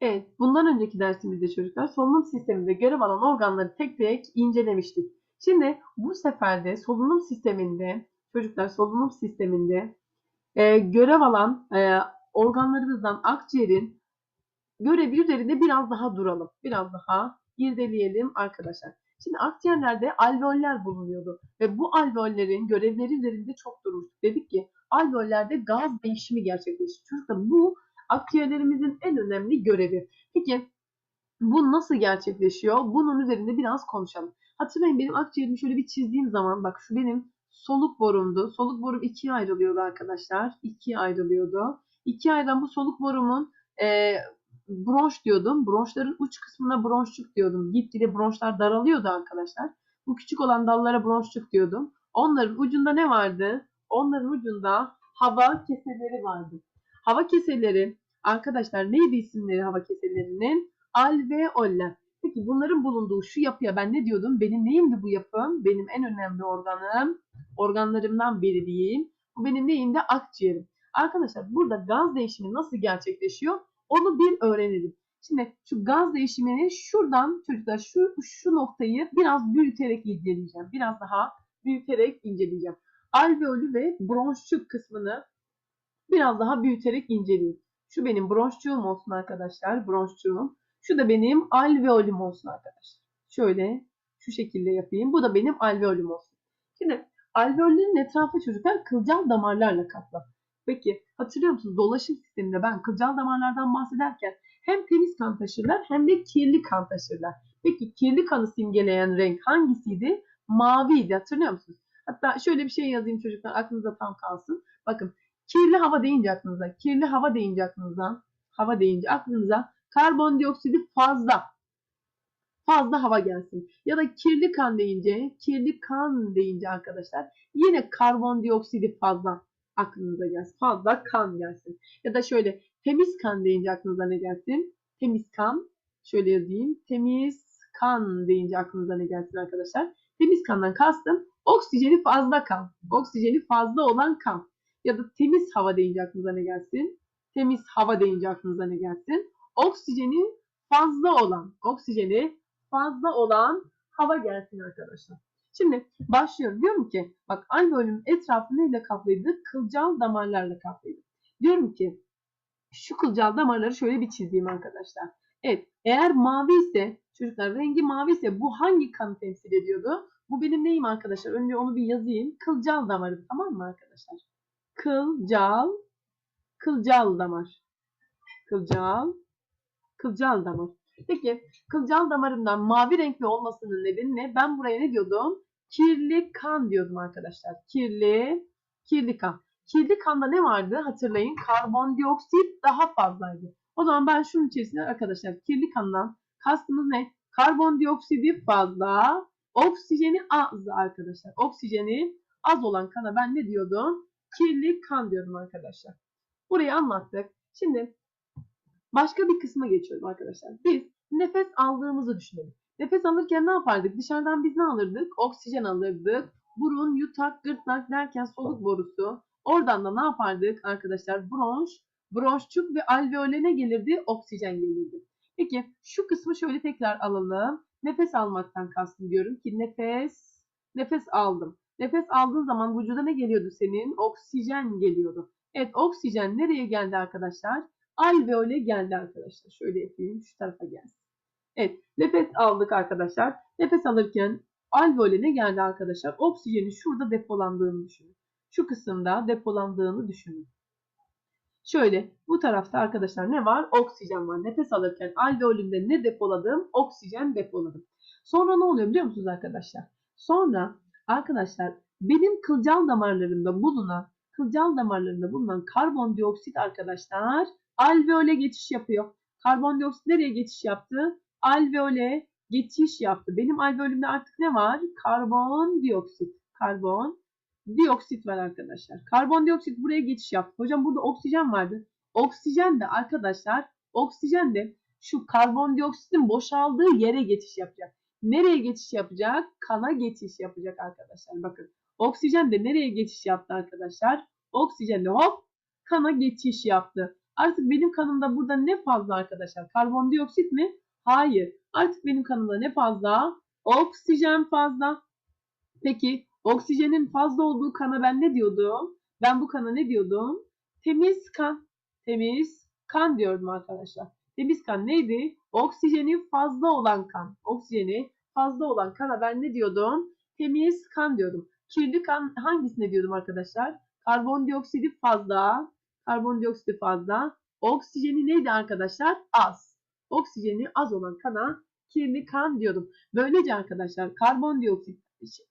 Evet, bundan önceki dersimizde çocuklar solunum sisteminde görev alan organları tek tek incelemiştik. Şimdi bu sefer de solunum sisteminde, çocuklar solunum sisteminde e, görev alan e, organlarımızdan akciğerin görevi üzerinde biraz daha duralım. Biraz daha irdeleyelim arkadaşlar. Şimdi akciğerlerde alveoller bulunuyordu ve bu alveollerin görevleri üzerinde çok durmuştuk. Dedik ki alveollerde gaz değişimi gerçekleşir. Çocuklar bu akciğerlerimizin en önemli görevi. Peki bu nasıl gerçekleşiyor? Bunun üzerinde biraz konuşalım. Hatırlayın benim akciğerimi şöyle bir çizdiğim zaman bak şu benim soluk borumdu. Soluk borum ikiye ayrılıyordu arkadaşlar. İkiye ayrılıyordu. İkiye ayrılan bu soluk borumun e, bronş diyordum. Bronşların uç kısmına bronşçuk diyordum. Gitgide bronşlar daralıyordu arkadaşlar. Bu küçük olan dallara bronşçuk diyordum. Onların ucunda ne vardı? Onların ucunda hava keseleri vardı. Hava keseleri arkadaşlar neydi isimleri hava keselerinin? Alveoller. Peki bunların bulunduğu şu yapıya ben ne diyordum? Benim neyimdi bu yapım? Benim en önemli organım. Organlarımdan biri diyeyim. Bu benim neyimdi? Akciğerim. Arkadaşlar burada gaz değişimi nasıl gerçekleşiyor? Onu bir öğrenelim. Şimdi şu gaz değişimini şuradan çocuklar şu, şu noktayı biraz büyüterek inceleyeceğim. Biraz daha büyüterek inceleyeceğim. Alveolü ve bronşçuk kısmını biraz daha büyüterek inceleyeyim. Şu benim bronşçuğum olsun arkadaşlar. Bronşçuğum. Şu da benim alveolüm olsun arkadaşlar. Şöyle şu şekilde yapayım. Bu da benim alveolüm olsun. Şimdi alveollerin etrafı çocuklar kılcal damarlarla kaplı. Peki hatırlıyor musunuz? Dolaşım sisteminde ben kılcal damarlardan bahsederken hem temiz kan taşırlar hem de kirli kan taşırlar. Peki kirli kanı simgeleyen renk hangisiydi? Maviydi hatırlıyor musunuz? Hatta şöyle bir şey yazayım çocuklar aklınıza tam kalsın. Bakın kirli hava deyince aklınıza, kirli hava deyince aklınıza, hava deyince aklınıza karbondioksidi fazla. Fazla hava gelsin. Ya da kirli kan deyince, kirli kan deyince arkadaşlar yine karbondioksidi fazla aklınıza gelsin. Fazla kan gelsin. Ya da şöyle temiz kan deyince aklınıza ne gelsin? Temiz kan. Şöyle yazayım. Temiz kan deyince aklınıza ne gelsin arkadaşlar? Temiz kandan kastım oksijeni fazla kan. Oksijeni fazla olan kan. Ya da temiz hava deyince aklınıza ne gelsin? Temiz hava deyince aklınıza ne gelsin? Oksijeni fazla olan, oksijeni fazla olan hava gelsin arkadaşlar. Şimdi başlıyorum. Diyorum ki bak alveolün etrafı neyle kaplıydı? Kılcal damarlarla kaplıydı. Diyorum ki şu kılcal damarları şöyle bir çizeyim arkadaşlar. Evet eğer mavi ise çocuklar rengi mavi ise bu hangi kanı temsil ediyordu? Bu benim neyim arkadaşlar? Önce onu bir yazayım. Kılcal damarı tamam mı arkadaşlar? Kılcal kılcal damar. Kılcal kılcal damar. Peki kılcal damarından mavi renkli olmasının nedeni ne? Ben buraya ne diyordum? Kirli kan diyordum arkadaşlar. Kirli, kirli kan. Kirli kanda ne vardı? Hatırlayın karbondioksit daha fazlaydı. O zaman ben şunun içerisinde arkadaşlar kirli kandan kastımız ne? Karbondioksidi fazla, oksijeni az arkadaşlar. Oksijeni az olan kana ben ne diyordum? Kirli kan diyordum arkadaşlar. Burayı anlattık. Şimdi başka bir kısma geçiyorum arkadaşlar. Biz nefes aldığımızı düşünelim. Nefes alırken ne yapardık? Dışarıdan biz ne alırdık? Oksijen alırdık. Burun, yutak, gırtlak derken soluk borusu. Oradan da ne yapardık arkadaşlar? Bronş, bronşçuk ve alveole ne gelirdi? Oksijen gelirdi. Peki şu kısmı şöyle tekrar alalım. Nefes almaktan kastım diyorum ki nefes, nefes aldım. Nefes aldığın zaman vücuda ne geliyordu senin? Oksijen geliyordu. Evet oksijen nereye geldi arkadaşlar? Alveole geldi arkadaşlar. Şöyle yapayım şu tarafa gelsin. Evet nefes aldık arkadaşlar. Nefes alırken alveole ne geldi arkadaşlar? Oksijenin şurada depolandığını düşünün. Şu kısımda depolandığını düşünün. Şöyle bu tarafta arkadaşlar ne var? Oksijen var. Nefes alırken alveolümde ne depoladım? Oksijen depoladım. Sonra ne oluyor biliyor musunuz arkadaşlar? Sonra arkadaşlar benim kılcal damarlarımda bulunan kılcal damarlarında bulunan karbondioksit arkadaşlar alveole geçiş yapıyor. Karbondioksit nereye geçiş yaptı? Alveole geçiş yaptı. Benim alveolümde artık ne var? Karbondioksit. Karbon dioksit var arkadaşlar. Karbondioksit buraya geçiş yaptı. Hocam burada oksijen vardı. Oksijen de arkadaşlar oksijen de şu karbondioksitin boşaldığı yere geçiş yapacak. Nereye geçiş yapacak? Kana geçiş yapacak arkadaşlar. Bakın oksijen de nereye geçiş yaptı arkadaşlar? Oksijen de hop kana geçiş yaptı. Artık benim kanımda burada ne fazla arkadaşlar? Karbondioksit mi? Hayır. Artık benim kanımda ne fazla? Oksijen fazla. Peki oksijenin fazla olduğu kana ben ne diyordum? Ben bu kana ne diyordum? Temiz kan. Temiz kan diyordum arkadaşlar. Temiz kan neydi? Oksijeni fazla olan kan. Oksijeni fazla olan kana ben ne diyordum? Temiz kan diyordum. Kirli kan hangisine diyordum arkadaşlar? Karbondioksidi fazla. Karbondioksidi fazla. Oksijeni neydi arkadaşlar? Az. Oksijeni az olan kana kirli kan diyordum. Böylece arkadaşlar karbondioksit,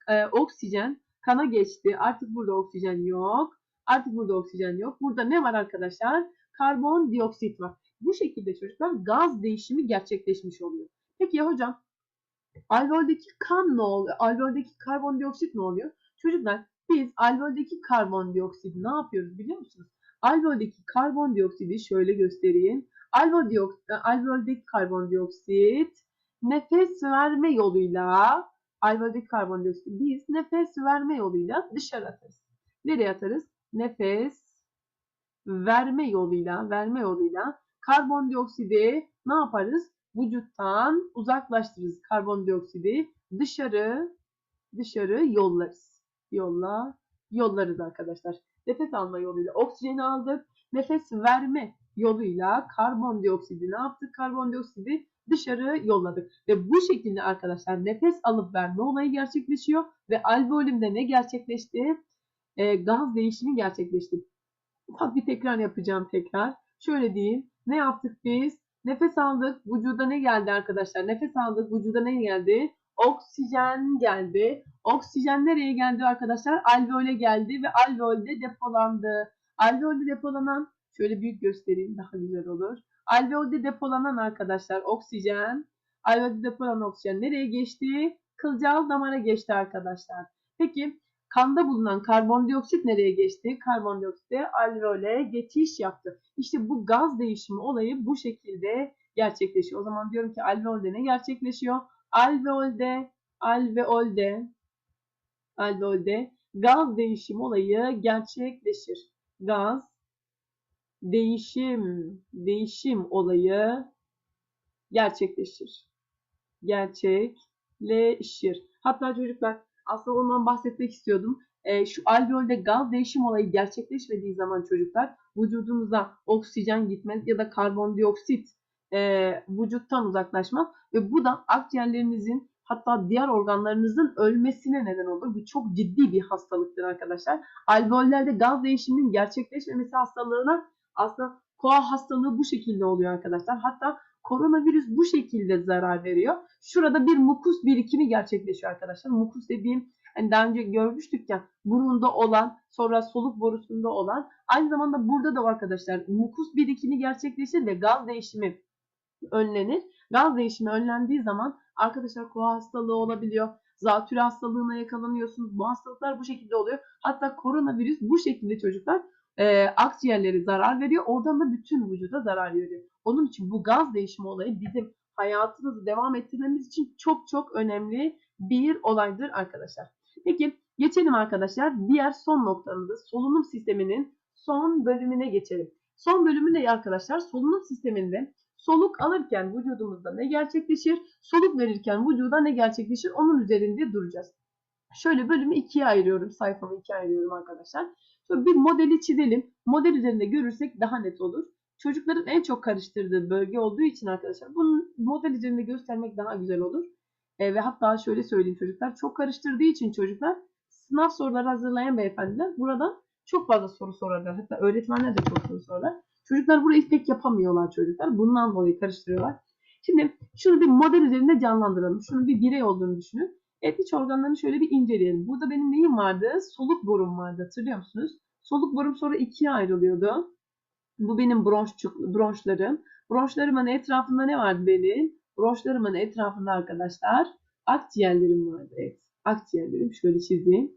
e, oksijen kana geçti. Artık burada oksijen yok. Artık burada oksijen yok. Burada ne var arkadaşlar? Karbondioksit var. Bu şekilde çocuklar gaz değişimi gerçekleşmiş oluyor. Peki ya hocam alveoldeki kan ne oluyor? Alveoldeki karbondioksit ne oluyor? Çocuklar biz alveoldeki karbondioksit ne yapıyoruz biliyor musunuz? Alveoldeki karbondioksidi şöyle göstereyim. Alveoldeki karbondioksit nefes verme yoluyla alveoldeki karbondioksit biz nefes verme yoluyla dışarı atarız. Nereye atarız? Nefes verme yoluyla, verme yoluyla karbondioksidi ne yaparız? Vücuttan uzaklaştırırız karbondioksidi dışarı dışarı yollarız. Yolla yollarız arkadaşlar. Nefes alma yoluyla oksijeni aldık. Nefes verme yoluyla karbondioksidi ne yaptık? Karbondioksidi dışarı yolladık. Ve bu şekilde arkadaşlar nefes alıp verme olayı gerçekleşiyor. Ve alveolümde ne gerçekleşti? Ee, gaz değişimi gerçekleşti. Ufak bir tekrar yapacağım tekrar. Şöyle diyeyim. Ne yaptık biz? Nefes aldık. Vücuda ne geldi arkadaşlar? Nefes aldık. Vücuda ne geldi? Oksijen geldi. Oksijen nereye geldi arkadaşlar? Alveole geldi ve alveolde depolandı. Alveolde depolanan şöyle büyük göstereyim daha güzel olur. Alveolde depolanan arkadaşlar oksijen. Alveolde depolanan oksijen nereye geçti? Kılcal damara geçti arkadaşlar. Peki kanda bulunan karbondioksit nereye geçti? Karbondioksit de alveole geçiş yaptı. İşte bu gaz değişimi olayı bu şekilde gerçekleşiyor. O zaman diyorum ki alveolde ne gerçekleşiyor? Alveolde, alveolde, alveolde gaz değişim olayı gerçekleşir. Gaz değişim, değişim olayı gerçekleşir. Gerçekleşir. Hatta çocuklar aslında ondan bahsetmek istiyordum. E, şu alveolde gaz değişim olayı gerçekleşmediği zaman çocuklar vücudunuza oksijen gitmez ya da karbondioksit e, vücuttan uzaklaşmaz ve bu da akciğerlerinizin hatta diğer organlarınızın ölmesine neden olur. Bu çok ciddi bir hastalıktır arkadaşlar. Alveollerde gaz değişiminin gerçekleşmemesi hastalığına aslında koa hastalığı bu şekilde oluyor arkadaşlar. Hatta koronavirüs bu şekilde zarar veriyor. Şurada bir mukus birikimi gerçekleşiyor arkadaşlar. Mukus dediğim hani daha önce görmüştük ya burunda olan sonra soluk borusunda olan aynı zamanda burada da arkadaşlar mukus birikimi gerçekleşir ve gaz değişimi önlenir. Gaz değişimi önlendiği zaman arkadaşlar koa hastalığı olabiliyor. Zatürre hastalığına yakalanıyorsunuz. Bu hastalıklar bu şekilde oluyor. Hatta koronavirüs bu şekilde çocuklar e, akciğerleri zarar veriyor. Oradan da bütün vücuda zarar veriyor. Onun için bu gaz değişimi olayı bizim hayatımızı devam ettirmemiz için çok çok önemli bir olaydır arkadaşlar. Peki geçelim arkadaşlar diğer son noktamızı solunum sisteminin son bölümüne geçelim. Son bölümü ne arkadaşlar? Solunum sisteminde soluk alırken vücudumuzda ne gerçekleşir? Soluk verirken vücuda ne gerçekleşir? Onun üzerinde duracağız. Şöyle bölümü ikiye ayırıyorum. Sayfamı ikiye ayırıyorum arkadaşlar. Şöyle bir modeli çizelim. Model üzerinde görürsek daha net olur. Çocukların en çok karıştırdığı bölge olduğu için arkadaşlar bunun model üzerinde göstermek daha güzel olur. E, ve hatta şöyle söyleyeyim çocuklar çok karıştırdığı için çocuklar sınav soruları hazırlayan beyefendiler buradan çok fazla soru sorarlar. Hatta öğretmenler de çok soru sorarlar. Çocuklar burayı pek yapamıyorlar çocuklar. Bundan dolayı karıştırıyorlar. Şimdi şunu bir model üzerinde canlandıralım. Şunun bir birey olduğunu düşünün. Evet iç organlarını şöyle bir inceleyelim. Burada benim neyim vardı? Soluk borum vardı hatırlıyor musunuz? Soluk borum sonra ikiye ayrılıyordu. Bu benim bronşçuk, bronşlarım. Bronşlarımın etrafında ne vardı benim? Bronşlarımın etrafında arkadaşlar akciğerlerim vardı. Evet akciğerlerim şöyle çizeyim.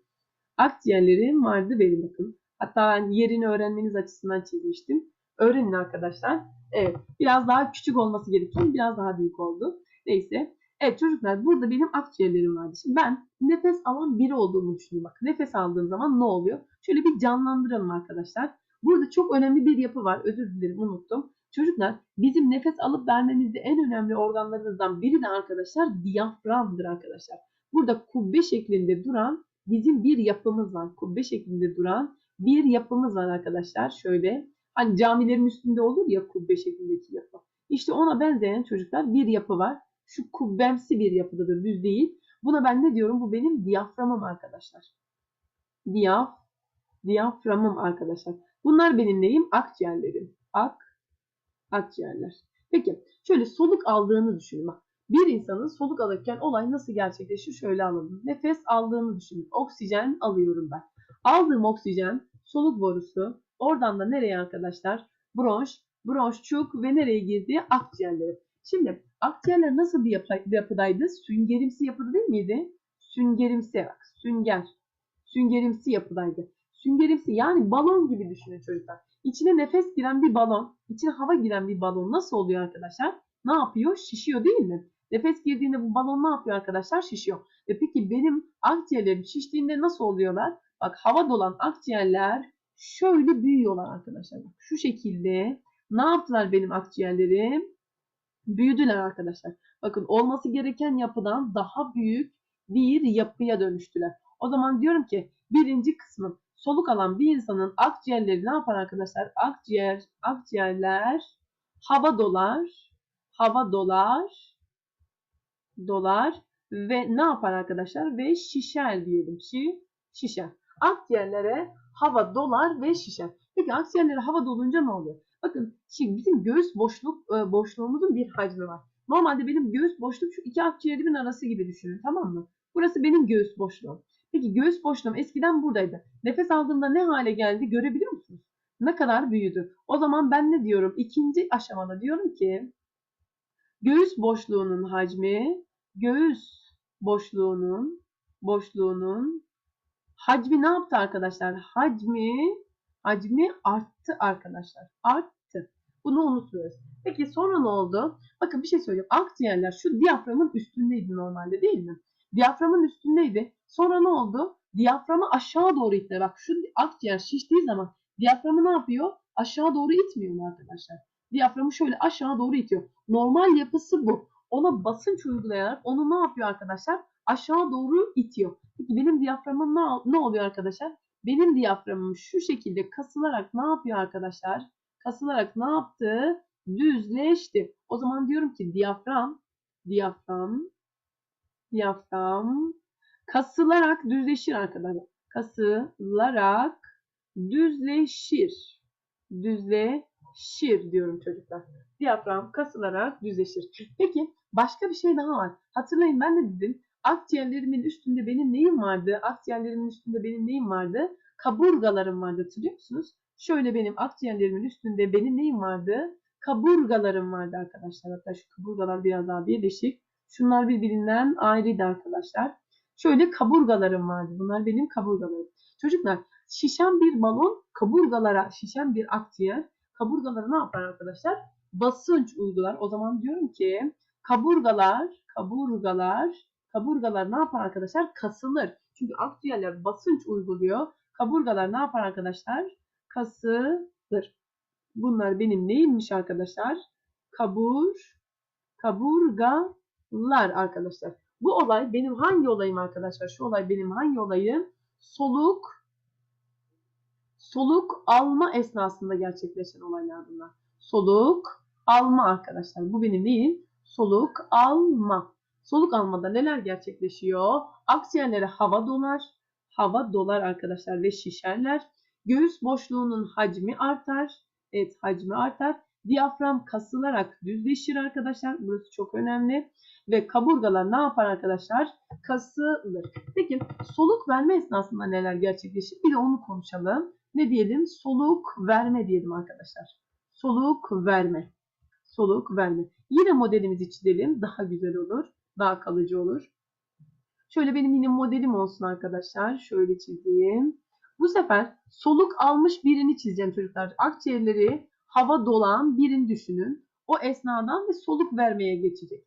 Akciğerlerim vardı benim bakın. Hatta ben yerini öğrenmeniz açısından çizmiştim. Öğrenin arkadaşlar. Evet biraz daha küçük olması gereken biraz daha büyük oldu. Neyse. Evet çocuklar burada benim akciğerlerim vardı. Şimdi ben nefes alan biri olduğumu düşünüyorum. Bak nefes aldığım zaman ne oluyor? Şöyle bir canlandıralım arkadaşlar. Burada çok önemli bir yapı var. Özür dilerim unuttum. Çocuklar bizim nefes alıp vermemizde en önemli organlarımızdan biri de arkadaşlar diyaframdır arkadaşlar. Burada kubbe şeklinde duran bizim bir yapımız var. Kubbe şeklinde duran bir yapımız var arkadaşlar. Şöyle hani camilerin üstünde olur ya kubbe şeklindeki yapı. İşte ona benzeyen çocuklar bir yapı var. Şu kubbemsi bir yapıdadır düz değil. Buna ben ne diyorum? Bu benim diyaframım arkadaşlar. Diyaf, diyaframım arkadaşlar. Bunlar benim neyim? Akciğerlerim. Ak, akciğerler. Peki şöyle soluk aldığını düşünün. Bak, bir insanın soluk alırken olay nasıl gerçekleşir? Şöyle anladım. Nefes aldığını düşünün. Oksijen alıyorum ben. Aldığım oksijen soluk borusu. Oradan da nereye arkadaşlar? Bronş, bronşçuk ve nereye girdi? Akciğerlere. Şimdi akciğerler nasıl bir yapı, yapıdaydı? Süngerimsi yapıda değil miydi? Süngerimsi bak. Sünger. Süngerimsi yapıdaydı. Süngerimsi yani balon gibi düşünün çocuklar. İçine nefes giren bir balon, içine hava giren bir balon nasıl oluyor arkadaşlar? Ne yapıyor? Şişiyor değil mi? Nefes girdiğinde bu balon ne yapıyor arkadaşlar? Şişiyor. E peki benim akciğerlerim şiştiğinde nasıl oluyorlar? Bak hava dolan akciğerler şöyle büyüyorlar arkadaşlar. Bak, şu şekilde ne yaptılar benim akciğerlerim? Büyüdüler arkadaşlar. Bakın olması gereken yapıdan daha büyük bir yapıya dönüştüler. O zaman diyorum ki birinci kısmı soluk alan bir insanın akciğerleri ne yapar arkadaşlar? Akciğer, akciğerler hava dolar, hava dolar, dolar ve ne yapar arkadaşlar? Ve şişer diyelim. Şi, şişer. Akciğerlere hava dolar ve şişer. Peki akciğerlere hava dolunca ne oluyor? Bakın şimdi bizim göğüs boşluk e, boşluğumuzun bir hacmi var. Normalde benim göğüs boşluk şu iki akciğerimin arası gibi düşünün tamam mı? Burası benim göğüs boşluğum. Peki göğüs boşluğum eskiden buradaydı. Nefes aldığımda ne hale geldi görebiliyor musunuz? Ne kadar büyüdü. O zaman ben ne diyorum? İkinci aşamada diyorum ki göğüs boşluğunun hacmi göğüs boşluğunun boşluğunun hacmi ne yaptı arkadaşlar? Hacmi hacmi arttı arkadaşlar. Arttı. Bunu unutmuyoruz. Peki sonra ne oldu? Bakın bir şey söyleyeyim. Akciğerler şu diyaframın üstündeydi normalde değil mi? Diyaframın üstündeydi. Sonra ne oldu? Diyaframı aşağı doğru itti. Bak şu akciğer şiştiği zaman diyaframı ne yapıyor? Aşağı doğru itmiyor mu arkadaşlar? Diyaframı şöyle aşağı doğru itiyor. Normal yapısı bu. Ona basınç uygulayarak onu ne yapıyor arkadaşlar? Aşağı doğru itiyor. Peki benim diyaframım ne, ne oluyor arkadaşlar? Benim diyaframım şu şekilde kasılarak ne yapıyor arkadaşlar? Kasılarak ne yaptı? Düzleşti. O zaman diyorum ki diyafram, diyafram, diyafram kasılarak düzleşir arkadaşlar. Kasılarak düzleşir. Düzleşir diyorum çocuklar. Diyafram kasılarak düzleşir. Peki başka bir şey daha var. Hatırlayın ben de dedim akciğerlerimin üstünde benim neyim vardı? Akciğerlerimin üstünde benim neyim vardı? Kaburgalarım vardı hatırlıyor musunuz? Şöyle benim akciğerlerimin üstünde benim neyim vardı? Kaburgalarım vardı arkadaşlar. Hatta şu kaburgalar biraz daha birleşik. Şunlar birbirinden ayrıydı arkadaşlar. Şöyle kaburgalarım vardı. Bunlar benim kaburgalarım. Çocuklar şişen bir balon kaburgalara, şişen bir akciğer kaburgalara ne yapar arkadaşlar? Basınç uygular. O zaman diyorum ki kaburgalar, kaburgalar, kaburgalar ne yapar arkadaşlar? Kasılır. Çünkü akciğerler basınç uyguluyor. Kaburgalar ne yapar arkadaşlar? Kasılır. Bunlar benim neymiş arkadaşlar? Kabur, kaburgalar arkadaşlar. Bu olay benim hangi olayım arkadaşlar? Şu olay benim hangi olayım? Soluk, soluk alma esnasında gerçekleşen olaylar bunlar. Soluk alma arkadaşlar. Bu benim neyim? Soluk alma. Soluk almada neler gerçekleşiyor? Akciğerlere hava dolar. Hava dolar arkadaşlar ve şişerler. Göğüs boşluğunun hacmi artar. Evet hacmi artar. Diyafram kasılarak düzleşir arkadaşlar. Burası çok önemli. Ve kaburgalar ne yapar arkadaşlar? Kasılır. Peki soluk verme esnasında neler gerçekleşir? Bir de onu konuşalım. Ne diyelim? Soluk verme diyelim arkadaşlar. Soluk verme. Soluk verme. Yine modelimizi çizelim. Daha güzel olur. Daha kalıcı olur. Şöyle benim yine modelim olsun arkadaşlar. Şöyle çizeyim. Bu sefer soluk almış birini çizeceğim çocuklar. Akciğerleri hava dolan birini düşünün. O esnadan ve soluk vermeye geçecek.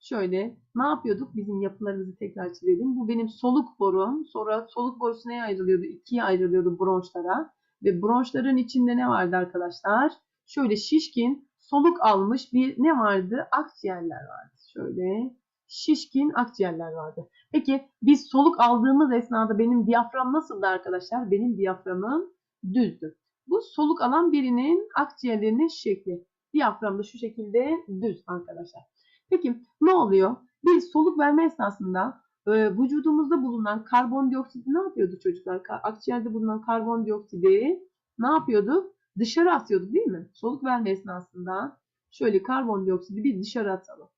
Şöyle ne yapıyorduk? Bizim yapılarımızı tekrar çizelim. Bu benim soluk borum. Sonra soluk borusu neye ayrılıyordu? İkiye ayrılıyordu bronşlara. ve bronşların içinde ne vardı arkadaşlar? Şöyle şişkin, soluk almış bir ne vardı? Akciğerler vardı. Şöyle şişkin akciğerler vardı. Peki biz soluk aldığımız esnada benim diyafram nasıldı arkadaşlar? Benim diyaframım düzdü. Bu soluk alan birinin akciğerlerinin şekli. Diyafram da şu şekilde düz arkadaşlar. Peki ne oluyor? Biz soluk verme esnasında e, vücudumuzda bulunan karbondioksiti ne yapıyordu çocuklar? Akciğerde bulunan karbondioksidi ne yapıyorduk? Dışarı atıyorduk değil mi? Soluk verme esnasında şöyle karbondioksidi bir dışarı atalım.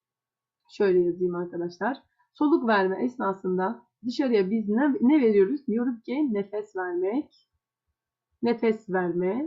Şöyle yazayım arkadaşlar. Soluk verme esnasında dışarıya biz ne, ne veriyoruz? Diyoruz ki nefes vermek. Nefes verme.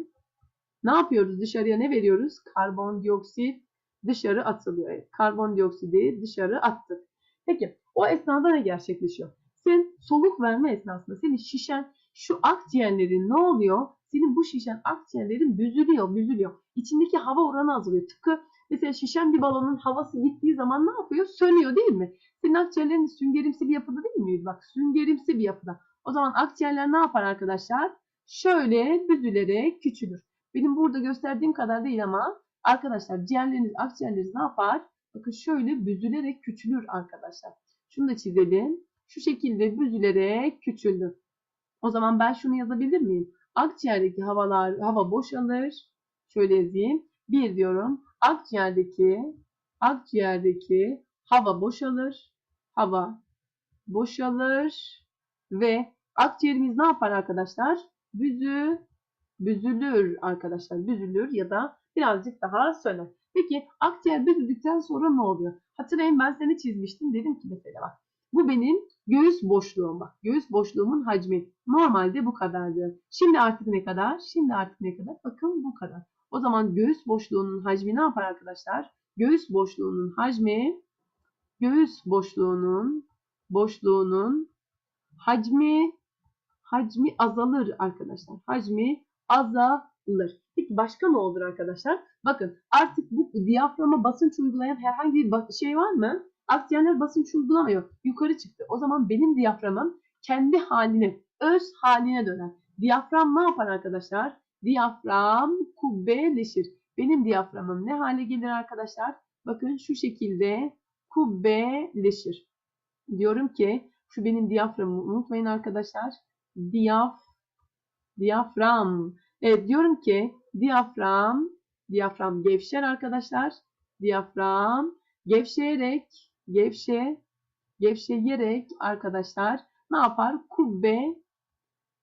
Ne yapıyoruz? Dışarıya ne veriyoruz? Karbondioksit dışarı atılıyor. Karbondioksidi dışarı attık. Peki o esnada ne gerçekleşiyor? Sen soluk verme esnasında senin şişen şu akciğerlerin ne oluyor? Senin bu şişen akciğerlerin büzülüyor, büzülüyor. İçindeki hava oranı azalıyor. Tıpkı mesela şişen bir balonun havası gittiği zaman ne yapıyor? Sönüyor değil mi? Senin akciğerlerin süngerimsi bir yapıda değil mi? Bak süngerimsi bir yapıda. O zaman akciğerler ne yapar arkadaşlar? Şöyle büzülerek küçülür. Benim burada gösterdiğim kadar değil ama arkadaşlar ciğerleriniz, akciğerleriniz ne yapar? Bakın şöyle büzülerek küçülür arkadaşlar. Şunu da çizelim. Şu şekilde büzülerek küçüldü. O zaman ben şunu yazabilir miyim? Akciğerdeki havalar, hava boşalır. Şöyle yazayım. Bir diyorum. Akciğerdeki akciğerdeki hava boşalır. Hava boşalır ve akciğerimiz ne yapar arkadaşlar? Büzü büzülür arkadaşlar. Büzülür ya da birazcık daha söner. Peki akciğer büzüldükten sonra ne oluyor? Hatırlayın ben seni çizmiştim. Dedim ki mesela bak. Bu benim göğüs boşluğum bak. Göğüs boşluğumun hacmi. Normalde bu kadardı. Şimdi artık ne kadar? Şimdi artık ne kadar? Bakın bu kadar. O zaman göğüs boşluğunun hacmi ne yapar arkadaşlar? Göğüs boşluğunun hacmi göğüs boşluğunun boşluğunun hacmi hacmi azalır arkadaşlar. Hacmi azalır. Peki başka ne olur arkadaşlar? Bakın artık bu diyaframa basınç uygulayan herhangi bir şey var mı? Akciğerler basınç uygulamıyor. Yukarı çıktı. O zaman benim diyaframım kendi haline, öz haline döner. Diyafram ne yapar arkadaşlar? Diyafram kubbeleşir. Benim diyaframım ne hale gelir arkadaşlar? Bakın şu şekilde kubbeleşir. Diyorum ki şu benim diyaframımı unutmayın arkadaşlar. Diyaf diyafram. Evet diyorum ki diyafram diyafram gevşer arkadaşlar. Diyafram gevşeyerek gevşe gevşeyerek arkadaşlar ne yapar? Kubbe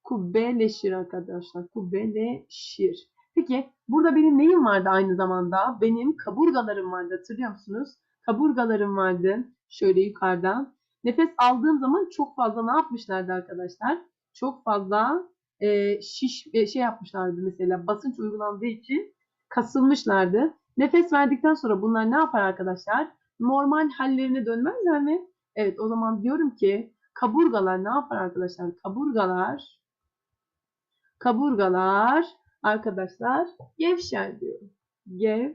kubbeleşir arkadaşlar. Kubbeleşir. Peki burada benim neyim vardı aynı zamanda? Benim kaburgalarım vardı hatırlıyor musunuz? Kaburgalarım vardı. Şöyle yukarıdan. Nefes aldığım zaman çok fazla ne yapmışlardı arkadaşlar? Çok fazla e, şiş e, şey yapmışlardı mesela basınç uygulandığı için kasılmışlardı. Nefes verdikten sonra bunlar ne yapar arkadaşlar? Normal hallerine dönmezler mi? Evet o zaman diyorum ki kaburgalar ne yapar arkadaşlar? Kaburgalar kaburgalar arkadaşlar gevşer diyorum. Gev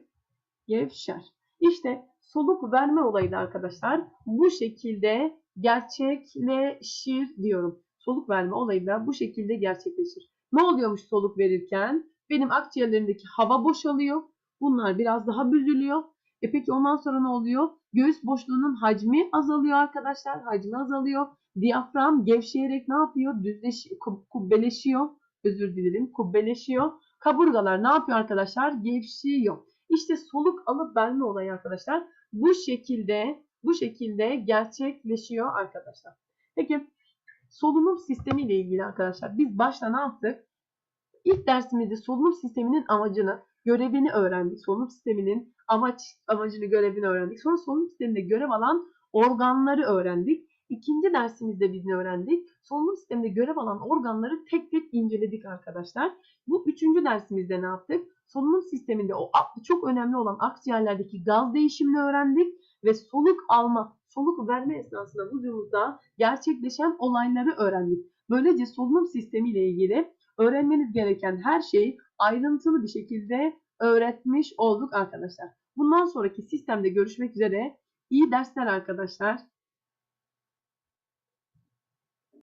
gevşer. İşte soluk verme olayı da arkadaşlar bu şekilde gerçekleşir diyorum. Soluk verme olayı da bu şekilde gerçekleşir. Ne oluyormuş soluk verirken? Benim akciğerlerimdeki hava boşalıyor. Bunlar biraz daha büzülüyor. E peki ondan sonra ne oluyor? Göğüs boşluğunun hacmi azalıyor arkadaşlar. Hacmi azalıyor. Diyafram gevşeyerek ne yapıyor? Düzleşiyor, kubbeleşiyor. Özür dilerim. Kubbeleşiyor. Kaburgalar ne yapıyor arkadaşlar? Gevşiyor. İşte soluk alıp verme olayı arkadaşlar. Bu şekilde bu şekilde gerçekleşiyor arkadaşlar. Peki solunum sistemi ile ilgili arkadaşlar biz başta ne yaptık? İlk dersimizde solunum sisteminin amacını, görevini öğrendik. Solunum sisteminin amaç, amacını, görevini öğrendik. Sonra solunum sisteminde görev alan organları öğrendik. İkinci dersimizde biz ne öğrendik? Solunum sisteminde görev alan organları tek tek inceledik arkadaşlar. Bu üçüncü dersimizde ne yaptık? Solunum sisteminde o çok önemli olan akciğerlerdeki gaz değişimini öğrendik ve soluk alma, soluk verme esnasında vücudumuzda gerçekleşen olayları öğrendik. Böylece solunum sistemi ile ilgili öğrenmeniz gereken her şeyi ayrıntılı bir şekilde öğretmiş olduk arkadaşlar. Bundan sonraki sistemde görüşmek üzere. İyi dersler arkadaşlar.